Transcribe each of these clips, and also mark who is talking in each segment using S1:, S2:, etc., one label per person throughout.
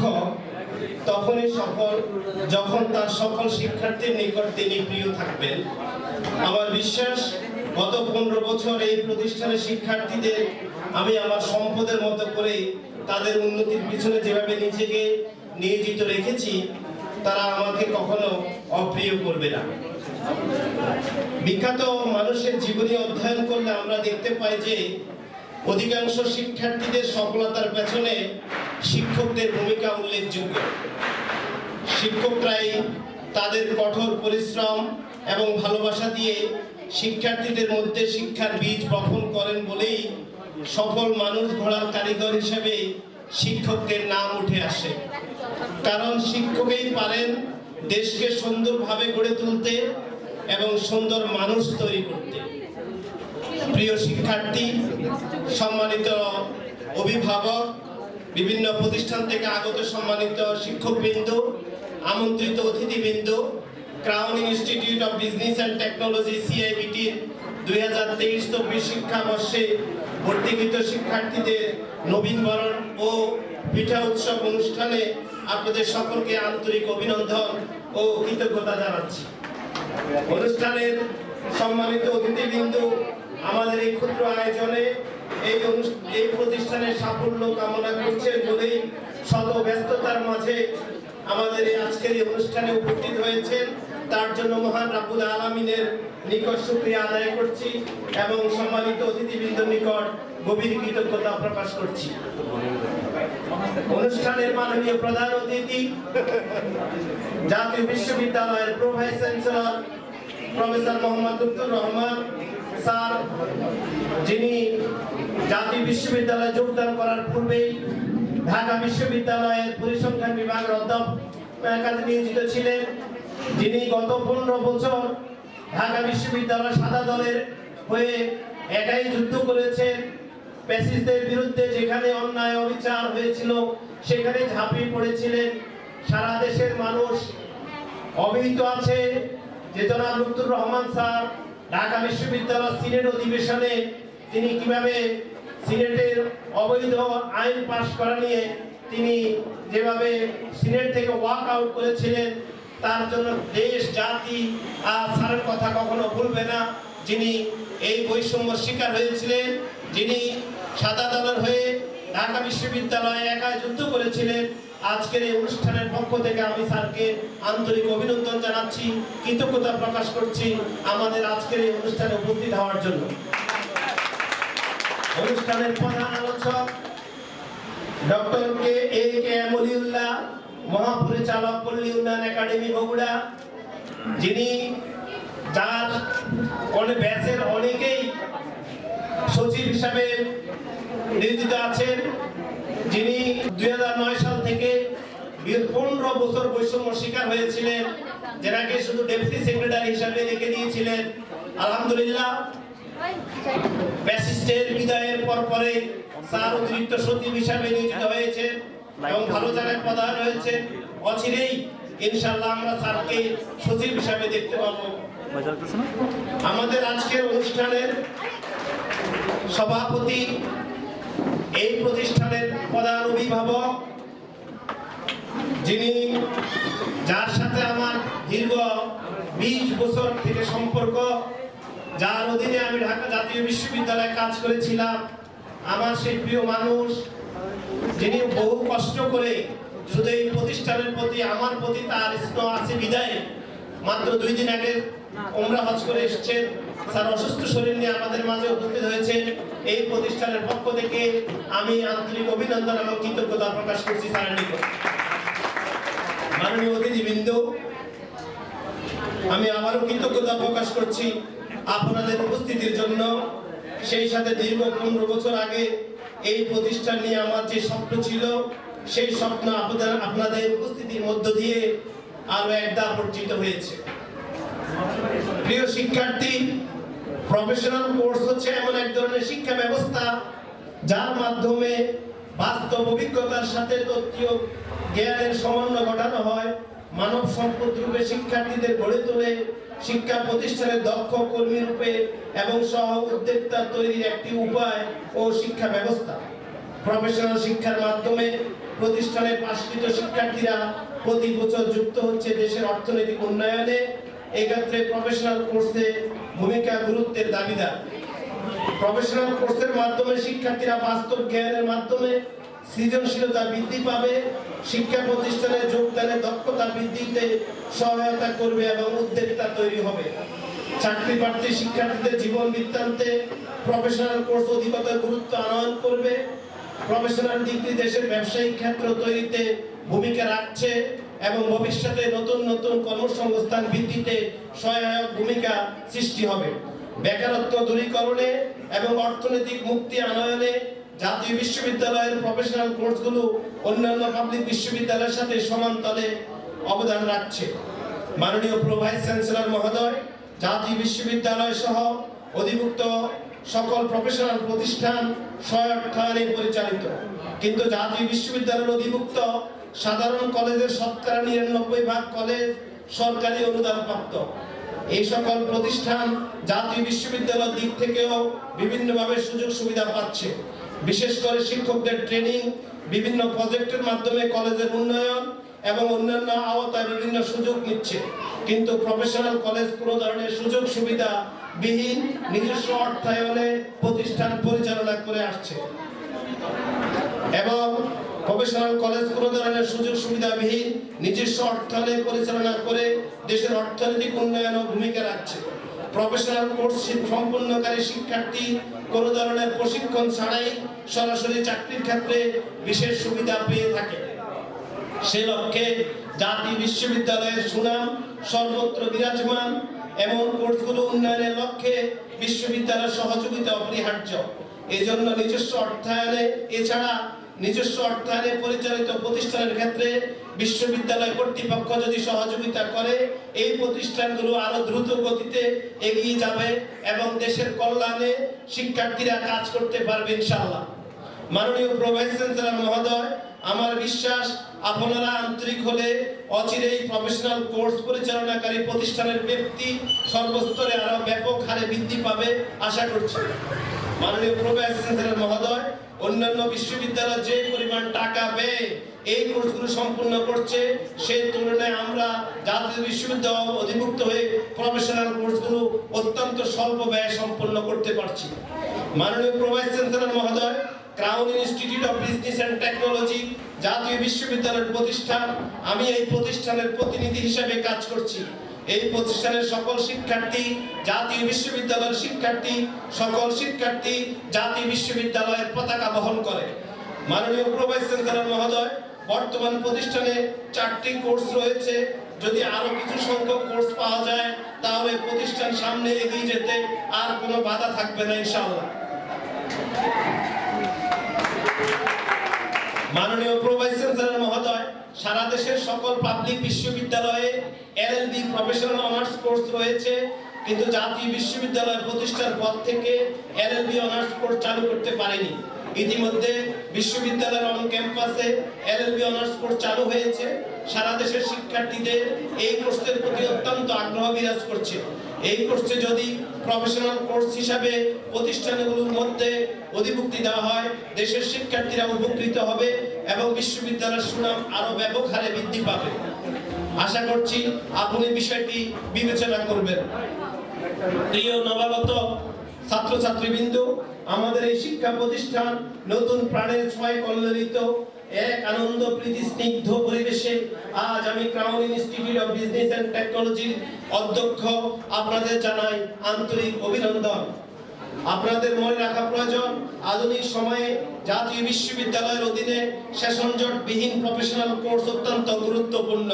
S1: শিক্ষক, তখনই সকল যখন তার সকল শিক্ষার্থীর নিকট তিনি প্রিয় থাকবেন। আমার বিশ্বাস, গত পনেরো বছর এই প্রতিষ্ঠানের শিক্ষার্থীদের আমি আমার সম্পদের মতো করে তাদের উন্নতির পিছনে যেভাবে নিজেকে নিয়োজিত রেখেছি, তারা আমাকে কখনো অপ্রিয় করবে না। বিখ্যাত মানুষের জীবনী অধ্যয়ন করলে আমরা দেখতে পাই যে অধিকাংশ শিক্ষার্থীদের সফলতার পেছনে শিক্ষকদের ভূমিকা উল্লেখযোগ্য। শিক্ষকরাই তাদের কঠোর পরিশ্রম এবং ভালোবাসা দিয়ে শিক্ষার্থীদের মধ্যে শিক্ষার বীজ বপন করেন বলেই সফল মানুষ ঘোড়ার কারিগর হিসেবে শিক্ষকদের নাম উঠে আসে। কারণ শিক্ষকই পারেন দেশকে সুন্দরভাবে গড়ে তুলতে এবং সুন্দর মানুষ তৈরি করতে। প্রিয় শিক্ষার্থী, সম্মানিত অভিভাবক, বিভিন্ন প্রতিষ্ঠান থেকে আগত সম্মানিত শিক্ষকবৃন্দ, আমন্ত্রিত অতিথিবৃন্দ, Crown Institute of Business and Technology সিআইবিটির দুই হাজার তেইশ চব্বিশ শিক্ষাবর্ষে ভর্তিকৃত শিক্ষার্থীদের নবীনবরণ ও পিঠা উৎসব অনুষ্ঠানে আপনাদের সকলকে আন্তরিক অভিনন্দন ও কৃতজ্ঞতা জানাচ্ছি। অনুষ্ঠানের সম্মানিত অতিথিবৃন্দ আমাদের এই ক্ষুদ্র আয়োজনে এই এই প্রতিষ্ঠানের সাফল্য কামনা করছেন বলেই শত ব্যস্ততার মাঝে আমাদের এই আজকের এই অনুষ্ঠানে উপস্থিত হয়েছেন। তার জন্য মহান রাব্বুল আলমিনের নিকট শুক্রিয়া আদায় করছি এবং সম্মানিত অতিথিবৃন্দ নিকট গভীর কৃতজ্ঞতা প্রকাশ করছি। অনুষ্ঠানের মাননীয় প্রধান অতিথি জাতীয় বিশ্ববিদ্যালয়ের pro vice chancellor professor Mohammad Rahman sir, যিনি জাতীয় বিশ্ববিদ্যালয়ে যোগদান করার পূর্বেই ঢাকা বিশ্ববিদ্যালয়ের পরিসংখ্যান বিভাগের অধ্যাপক কাজে নিয়োজিত ছিলেন। যিনি গত পনেরো বছর ঢাকা বিশ্ববিদ্যালয় সাদা দলের হয়ে একাই যুদ্ধ করেছেন। প্যাসিসদের বিরুদ্ধে যেখানে অন্যায় অবিচার হয়েছিল, সেখানে ঝাঁপিয়ে পড়েছিলেন। সারা দেশের মানুষ অবহিত আছে জনাব লুৎফুর রহমান স্যার ঢাকা বিশ্ববিদ্যালয় সিনেট অধিবেশনে তিনি কীভাবে সিনেটের অবৈধ আইন পাশ করা নিয়ে তিনি যেভাবে সিনেট থেকে ওয়াক আউট করেছিলেন, তার জন্য দেশ, জাতি আর স্যারের কথা কখনো ভুলবে না। যিনি এই বৈষম্য শিকার হয়েছিলেন, যিনি সাদা দলের হয়ে ঢাকা বিশ্ববিদ্যালয়ে একা যুদ্ধ করেছিলেন আজকের এই অনুষ্ঠানের পক্ষ থেকে আমি স্যারকে আন্তরিক অভিনন্দন জানাচ্ছি, কৃতজ্ঞতা প্রকাশ করছি আমাদের আজকের এই অনুষ্ঠানে উপস্থিত হওয়ার জন্য। অনুষ্ঠানের প্রধান আলোচক ডক্টর কে এ কে এম মহাপরিচালক পল্লী উন্নয়ন একাডেমি বগুড়া, যিনি যার অনেক ব্যাচের অনেকেই সচিব হিসাবে নিয়োজিত আছেন, যিনি দুই সাল পনেরো বছর বৈষম্য শিকার হয়েছিলেন যেনাকে শুধু ডেপুটি সেক্রেটারি হিসাবে রেখে দিয়েছিলেন। আলহামদুলিল্লাহ। ব্যাসিস্টের বিদায়ের পর পরে স্যার অতিরিক্ত সচিব হিসাবে নিয়োজিত হয়েছেন এবং ভালো জায়গায় প্রধান হয়েছে অচিরেই ইনশাল্লাহ আমরা স্যারকে সচিব হিসাবে দেখতে পাবো। আমাদের আজকের অনুষ্ঠানের সভাপতি এই প্রতিষ্ঠানের প্রধান অভিভাবক যিনি, যার সাথে আমার দীর্ঘ বিশ বছর থেকে সম্পর্ক, যার অধীনে আমি ঢাকা জাতীয় বিশ্ববিদ্যালয়ে কাজ করেছিলাম, আমার সেই প্রিয় মানুষ, যিনি বহু কষ্ট করে শুধু এই প্রতিষ্ঠানের প্রতি, আমার প্রতি তার স্নেহ আছে, বিদায়। মাত্র দুই দিন আগে ওমরা হজ করে এসেছেন। স্যার, অসুস্থ শরীর নিয়ে আমাদের মাঝে উপস্থিত হয়েছেন। এই প্রতিষ্ঠানের পক্ষ থেকে আমি আন্তরিক অভিনন্দন এবং কৃতজ্ঞতা প্রকাশ করছি স্যারের নিকট। মাননীয় অতিথিবৃন্দ আমি আবারও কৃতজ্ঞতা প্রকাশ করছি আপনাদের উপস্থিতির জন্য। সেই সাথে দীর্ঘ পনেরো বছর আগে এই প্রতিষ্ঠান নিয়ে আমার যে স্বপ্ন ছিল, সেই স্বপ্ন আপনাদের আপনাদের উপস্থিতির মধ্য দিয়ে আরও একদম অর্জিত হয়েছে। প্রিয় শিক্ষার্থী প্রফেশনাল কোর্স হচ্ছে এমন এক ধরনের শিক্ষা ব্যবস্থা, যার মাধ্যমে বাস্তব অভিজ্ঞতার সাথে তথ্যীয় জ্ঞানের সমন্বয় ঘটানো হয়, মানব সম্পদ রূপে শিক্ষার্থীদের গড়ে তোলে, শিক্ষা প্রতিষ্ঠানের দক্ষ কর্মী রূপে এবং সহ উদ্যোক্তা তৈরির একটি উপায় ও শিক্ষা ব্যবস্থা। প্রফেশনাল শিক্ষার মাধ্যমে প্রতিষ্ঠানে পাশকৃত শিক্ষার্থীরা প্রতি বছর যুক্ত হচ্ছে দেশের অর্থনৈতিক উন্নয়নে, এক্ষেত্রে প্রফেশনাল কোর্সে ভূমিকা গুরুত্বের দাবিদার। প্রফেশনাল কোর্সের মাধ্যমে শিক্ষার্থীরা বাস্তব জ্ঞানের মাধ্যমে সৃজনশীলতা বৃদ্ধি পাবে, শিক্ষা প্রতিষ্ঠানে যোগদানে দক্ষতা বৃদ্ধিতে সহায়তা করবে এবং উদ্যোক্তা তৈরি হবে। চাকরি প্রার্থী শিক্ষার্থীদের জীবন বৃত্তান্তে প্রফেশনাল কোর্স অধিকতর গুরুত্ব আনয়ন করবে। প্রফেশনাল ডিগ্রি দেশের ব্যবসায়িক ক্ষেত্র তৈরিতে ভূমিকা রাখছে এবং ভবিষ্যতে নতুন নতুন কর্মসংস্থান বৃদ্ধিতে সহায়ক ভূমিকা সৃষ্টি হবে। বেকারত্ব দূরীকরণে এবং অর্থনৈতিক মুক্তি আনয়নে জাতীয় বিশ্ববিদ্যালয়ের প্রফেশনাল কোর্সগুলো অন্যান্য পাবলিক বিশ্ববিদ্যালয়ের সাথে সমান অবদান রাখছে। মাননীয় প্রো ভাইস চ্যান্সেলর মহোদয়, জাতীয় বিশ্ববিদ্যালয় সহ অধিভুক্ত সকল প্রফেশনাল প্রতিষ্ঠান স্বয়ত্তায়নে পরিচালিত। কিন্তু জাতীয় বিশ্ববিদ্যালয়ের অধিভুক্ত সাধারণ কলেজের শতকরা নিরানব্বই ভাগ কলেজ সরকারি অনুদান প্রাপ্ত এই সকল প্রতিষ্ঠান জাতীয় বিশ্ববিদ্যালয়ের দিক থেকেও বিভিন্নভাবে সুযোগ সুবিধা পাচ্ছে। বিশেষ করে শিক্ষকদের ট্রেনিং বিভিন্ন প্রজেক্টের মাধ্যমে কলেজের উন্নয়ন এবং অন্যান্য আওতায় বিভিন্ন সুযোগ নিচ্ছে। কিন্তু প্রফেশনাল কলেজ কোনো ধরনের সুযোগ সুবিধা বিহীন নিজস্ব অর্থায়নে প্রতিষ্ঠান পরিচালনা করে আসছে। এবং প্রফেশনাল কলেজ কোনো ধরনের সুযোগ সুবিধাবিহীন নিজস্ব অর্থায়নে পরিচালনা করে দেশের অর্থনৈতিক উন্নয়ন ভূমিকা রাখছে। প্রফেশনাল কোর্স সম্পূর্ণকারী শিক্ষার্থী, কোনো ধরনের প্রশিক্ষণ ছাড়াই সরাসরি চাকরির ক্ষেত্রে বিশেষ সুবিধা পেয়ে থাকে। সে লক্ষ্যে জাতীয় বিশ্ববিদ্যালয়ের সুনাম সর্বত্র বিরাজমান এমন কোর্সগুলো উন্নয়নের লক্ষ্যে বিশ্ববিদ্যালয়ের সহযোগিতা অপরিহার্য। এজন্য নিজস্ব অর্থায়নে, এছাড়া নিজস্ব অর্থায়নে পরিচালিত প্রতিষ্ঠানের ক্ষেত্রে বিশ্ববিদ্যালয় কর্তৃপক্ষ যদি সহযোগিতা করে, এই প্রতিষ্ঠানগুলো আরও দ্রুত গতিতে এগিয়ে যাবে এবং দেশের কল্যাণে শিক্ষার্থীরা কাজ করতে পারবে ইনশাআল্লাহ। মাননীয় প্রভাইস চ্যান্সেলর মহোদয়, আমার বিশ্বাস আপনারা আন্তরিক হলে অচিরেই প্রফেশনাল কোর্স পরিচালনাকারী প্রতিষ্ঠানের ব্যক্তি সর্বস্তরে আরও ব্যাপক হারে বৃদ্ধি পাবে, আশা করছি। মাননীয় প্রভাইস চ্যান্সেলর মহোদয় অন্যান্য বিশ্ববিদ্যালয় যে পরিমাণ টাকা ব্যয় এই কোর্সগুলো সম্পূর্ণ করছে, সেই তুলনায় আমরা জাতীয় বিশ্ববিদ্যালয় অধিভুক্ত হয়ে প্রফেশনাল কোর্সগুলো অত্যন্ত স্বল্প ব্যয় সম্পন্ন করতে পারছি। মাননীয় প্রভাইস চ্যান্সেলর মহোদয় Crown Institute of Business and Technology জাতীয় বিশ্ববিদ্যালয়ের প্রতিষ্ঠান, আমি এই প্রতিষ্ঠানের প্রতিনিধি হিসেবে কাজ করছি। এই প্রতিষ্ঠানের সকল শিক্ষার্থী, জাতীয় বিশ্ববিদ্যালয়ের শিক্ষার্থী, সকল শিক্ষার্থী জাতীয় বিশ্ববিদ্যালয়ের পতাকা বহন করে। মাননীয় প্রভাইস মহোদয়, বর্তমান প্রতিষ্ঠানে চারটি কোর্স রয়েছে। যদি আরও কিছু সংখ্যক কোর্স পাওয়া যায়, তাহলে প্রতিষ্ঠান সামনে এগিয়ে যেতে আর কোনো বাধা থাকবে না, ইনশাআল্লাহ। মাননীয় প্রভাইস চ্যান্সেলর মহোদয় সারা দেশের সকল পাবলিক বিশ্ববিদ্যালয়ে এলএলবি প্রফেশনাল অনার্স কোর্স রয়েছে, কিন্তু জাতীয় বিশ্ববিদ্যালয় প্রতিষ্ঠার পর থেকে এলএলবি অনার্স কোর্স চালু করতে পারেনি। ইতিমধ্যে বিশ্ববিদ্যালয়ের অন ক্যাম্পাসে এলএলবি অনার্স কোর্স চালু হয়েছে। সারা দেশের শিক্ষার্থীদের এই কোর্সের প্রতি অত্যন্ত আগ্রহ বিরাজ করছে। এই কোর্সে যদি প্রফেশনাল কোর্স হিসাবে প্রতিষ্ঠানগুলোর মধ্যে অধিভুক্তি দেওয়া হয়, দেশের শিক্ষার্থীরা উপকৃত হবে। এবং বিশ্ববিদ্যালয়ের সুনাম আরও ব্যাপক হারে বৃদ্ধি পাবে। আশা করছি আপনি বিষয়টি বিবেচনা করবেন। প্রিয় নবাগত ছাত্রছাত্রীবৃন্দ, আমাদের এই শিক্ষা প্রতিষ্ঠান নতুন প্রাণের ছয় কল্যাণিত এক আনন্দ প্রীতি স্নিগ্ধ পরিবেশে আজ আমি Crown Institute of Business and টেকনোলজির অধ্যক্ষ আপনাদের জানাই আন্তরিক অভিনন্দন। আপনাদের মনে রাখা প্রয়োজন, আধুনিক সময়ে জাতীয় বিশ্ববিদ্যালয়ের অধীনে সেশন জট বিহীন প্রফেশনাল কোর্স অত্যন্ত গুরুত্বপূর্ণ।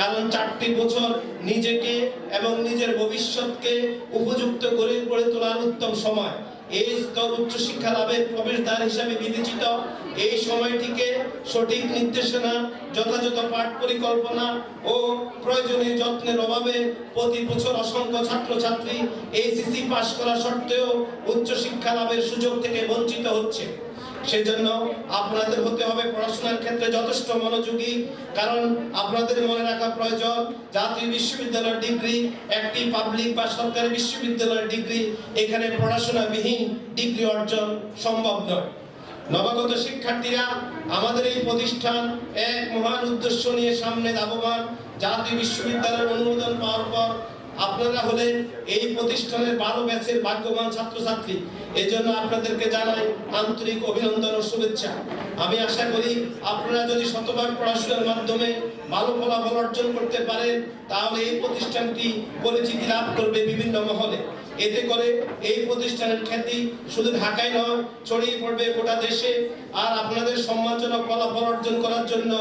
S1: কারণ চারটি বছর নিজেকে এবং নিজের ভবিষ্যৎকে উপযুক্ত করে গড়ে তোলার উত্তম সময়। এই স্তর উচ্চশিক্ষা লাভের প্রবেশদ্বার হিসাবে বিবেচিত। এই সময়টিকে সঠিক নির্দেশনা, যথাযথ পাঠ পরিকল্পনা ও প্রয়োজনীয় যত্নের অভাবে প্রতি বছর অসংখ্য ছাত্রছাত্রী এইচএসসি পাশ করা সত্ত্বেও উচ্চশিক্ষা লাভের সুযোগ থেকে বঞ্চিত হচ্ছে। সেজন্য আপনাদের হতে হবে পড়াশোনার ক্ষেত্রে যথেষ্ট মনোযোগী, কারণ আপনাদের মনে রাখা প্রয়োজন, জাতীয় বিশ্ববিদ্যালয়ের ডিগ্রি, একটি পাবলিক বা সরকারি বিশ্ববিদ্যালয়ের ডিগ্রি, এখানে পড়াশোনাবিহীন ডিগ্রি অর্জন সম্ভব নয়। নবাগত শিক্ষার্থীরা, আমাদের এই প্রতিষ্ঠান এক মহান উদ্দেশ্য নিয়ে সামনে লাভবান জাতীয় বিশ্ববিদ্যালয়ের অনুমোদন পাওয়ার পর আপনারা হলেন এই প্রতিষ্ঠানের বারো ব্যাচের ভাগ্যবান ছাত্রছাত্রী। এই জন্য আপনাদেরকে জানাই আন্তরিক অভিনন্দন ও শুভেচ্ছা। আমি আশা করি আপনারা যদি শতভাগ পড়াশোনার মাধ্যমে ভালো ফলাফল অর্জন করতে পারেন, তাহলে এই প্রতিষ্ঠানটি পরিচিতি লাভ করবে বিভিন্ন মহলে। এতে করে এই প্রতিষ্ঠানের খ্যাতি শুধু ঢাকায় নয়, ছড়িয়ে পড়বে গোটা দেশে। আর আপনাদের সম্মানজনক ফলাফল অর্জন করার জন্য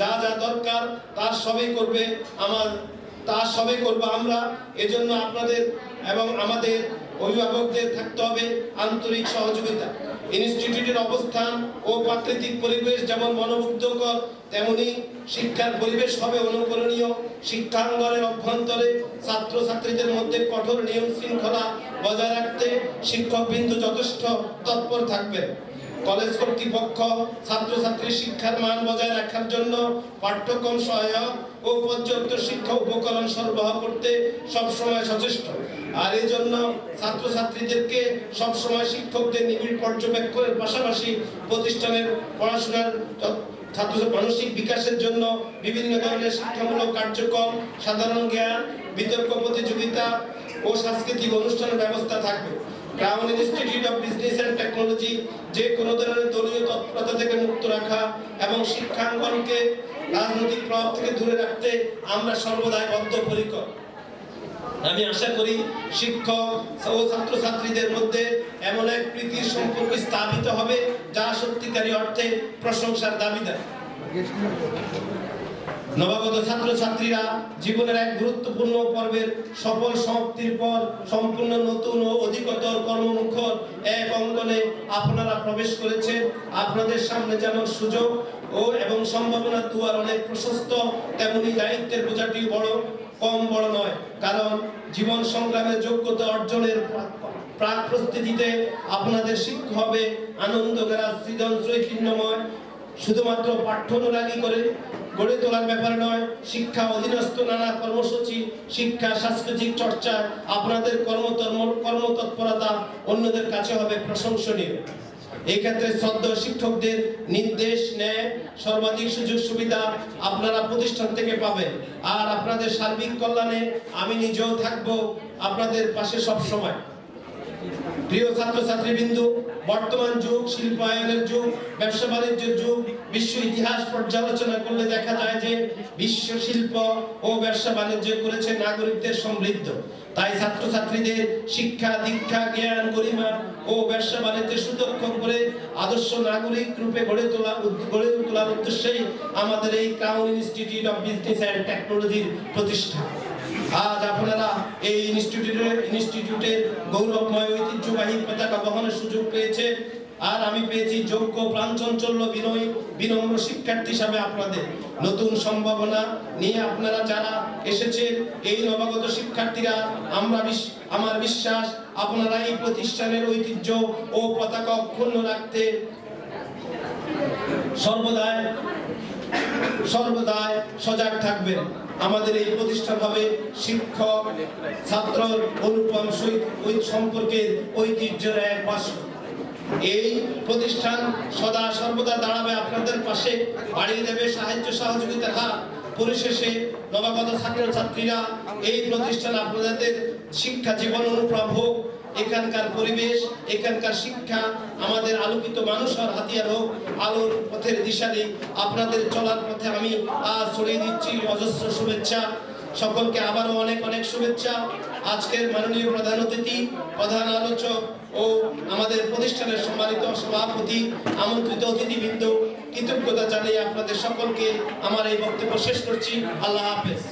S1: যা যা দরকার, তার সবই করবে আমার তার সবই করব আমরা। এজন্য আপনাদের এবং আমাদের অভিভাবকদের থাকতে হবে আন্তরিক সহযোগিতা। ইনস্টিটিউটের অবস্থান ও প্রাকৃতিক পরিবেশ যেমন মনোমুগ্ধকর, তেমনি শিক্ষার পরিবেশ হবে অনুকরণীয়। শিক্ষাঙ্গনের অভ্যন্তরে ছাত্রছাত্রীদের মধ্যে কঠোর নিয়ম শৃঙ্খলা বজায় রাখতে শিক্ষকবৃন্দ যথেষ্ট তৎপর থাকবেন। কলেজ কর্তৃপক্ষ ছাত্রছাত্রীর শিক্ষার মান বজায় রাখার জন্য পাঠ্যক্রম সহায়ক ও পর্যাপ্ত শিক্ষা উপকরণ সরবরাহ করতে সবসময় সচেষ্ট। আর এই জন্য ছাত্রছাত্রীদেরকে সবসময় শিক্ষকদের নিবিড় পর্যবেক্ষণের পাশাপাশি প্রতিষ্ঠানের পড়াশোনার ছাত্র মানসিক বিকাশের জন্য বিভিন্ন ধরনের শিক্ষামূলক কার্যক্রম, সাধারণ জ্ঞান, বিতর্ক প্রতিযোগিতা ও সাংস্কৃতিক অনুষ্ঠানের ব্যবস্থা থাকবে। Crown Institute of Business and Technology যে কোনো ধরনের দলীয় তৎপরতা থেকে মুক্ত রাখা এবং শিক্ষাঙ্গনকে রাজনৈতিক প্রভাব থেকে দূরে রাখতে আমরা সর্বদাই বদ্ধপরিকর। আমি আশা করি শিক্ষক ও ছাত্রছাত্রীদের মধ্যে এমন এক প্রীতির সম্পর্ক স্থাপিত হবে যা সত্যিকারী অর্থে প্রশংসার দাবিদার। নবাগত ছাত্রছাত্রীরা জীবনের এক গুরুত্বপূর্ণ পর্বের সফল সমাপ্তির পর সম্পূর্ণ নতুন ও অধিকতর কর্মমুখর এক অঙ্গনে আপনারা প্রবেশ করেছেন। আপনাদের সামনে যেমন সুযোগ ও এবং সম্ভাবনার দুয়ার অনেক প্রশস্ত, তেমনি দায়িত্বের বোঝাটি বড়, কম বড় নয়। কারণ জীবন সংগ্রামের যোগ্যতা অর্জনের প্রাক প্রস্তুতিতে আপনাদের শিক্ষা হবে আনন্দ গেরা সৃজন চৈতন্যময় শুধুমাত্র পাঠ্যানুরাগী করে গড়ে তোলার ব্যাপার নয়, শিক্ষা অধীনস্থ নানা কর্মসূচি, শিক্ষা, সাংস্কৃতিক চর্চা, আপনাদের কর্মতর্ম, কর্মতৎপরতা অন্যদের কাছে হবে প্রশংসনীয়। এই ক্ষেত্রে শ্রদ্ধ শিক্ষকদের নির্দেশ নেয়, সর্বাধিক সুযোগ সুবিধা আপনারা প্রতিষ্ঠান থেকে পাবেন। আর আপনাদের সার্বিক কল্যাণে আমি নিজেও থাকব আপনাদের পাশে সব সময় প্রিয় বর্তমান যুগ, শিল্পায়নের যুগ, ব্যবসা বাণিজ্যের যুগ, বিশ্ব ইতিহাস পর্যালোচনা করলে দেখা যায় যে বিশ্ব শিল্প ও ব্যবসা বাণিজ্য করেছে নাগরিকদের সমৃদ্ধ। তাই ছাত্রছাত্রীদের শিক্ষা, দীক্ষা, জ্ঞান, গরিমা ও ব্যবসা বাণিজ্যে সুদক্ষ করে আদর্শ নাগরিক রূপে গড়ে তোলা গড়ে তোলার উদ্দেশ্যেই আমাদের এই ইনস্টিটিউট অফ বিজনেস অ্যান্ড টেকনোলজির প্রতিষ্ঠা। আজ আপনারা এই ইনস্টিটিউটের ইনস্টিটিউটের গৌরবময় ঐতিহ্যবাহী পতাকা বহনের সুযোগ পেয়েছে। আর আমি পেয়েছি যোগ্য প্রাঞ্চঞ্চল্য বিনয়, বিনম্র শিক্ষার্থী হিসাবে আপনাদের। নতুন সম্ভাবনা নিয়ে আপনারা যারা এসেছেন, এই নবাগত শিক্ষার্থীরা, আমরা আমার বিশ্বাস আপনারা এই প্রতিষ্ঠানের ঐতিহ্য ও পতাকা অক্ষুণ্ণ রাখতে সর্বদাই সর্বদাই সজাগ থাকবেন। আমাদের এই প্রতিষ্ঠান হবে শিক্ষক, ছাত্র, অনুপম ওই সম্পর্কের ঐতিহ্যের এক বাস এই প্রতিষ্ঠান সদা সর্বদা দাঁড়াবে আপনাদের পাশে, বাড়িয়ে দেবে সাহায্য সহযোগিতার হাত। পরিশেষে নবাগত ছাত্র ছাত্রীরা এই প্রতিষ্ঠান আপনাদের শিক্ষা জীবন অনুপ্রাভ হোক এখানকার পরিবেশ, এখানকার শিক্ষা, আমাদের আলোকিত মানুষ আর হাতিয়ার হোক, আলোর পথের দিশারি আপনাদের চলার পথে আমি আজ ছড়িয়ে দিচ্ছি অজস্র শুভেচ্ছা। সকলকে আবারও অনেক অনেক শুভেচ্ছা। আজকের মাননীয় প্রধান অতিথি, প্রধান আলোচক ও আমাদের প্রতিষ্ঠানের সম্মানিত সভাপতি, আমন্ত্রিত অতিথিবৃন্দ, কৃতজ্ঞতা জানিয়ে আপনাদের সকলকে আমার এই বক্তব্য শেষ করছি। আল্লাহ হাফেজ।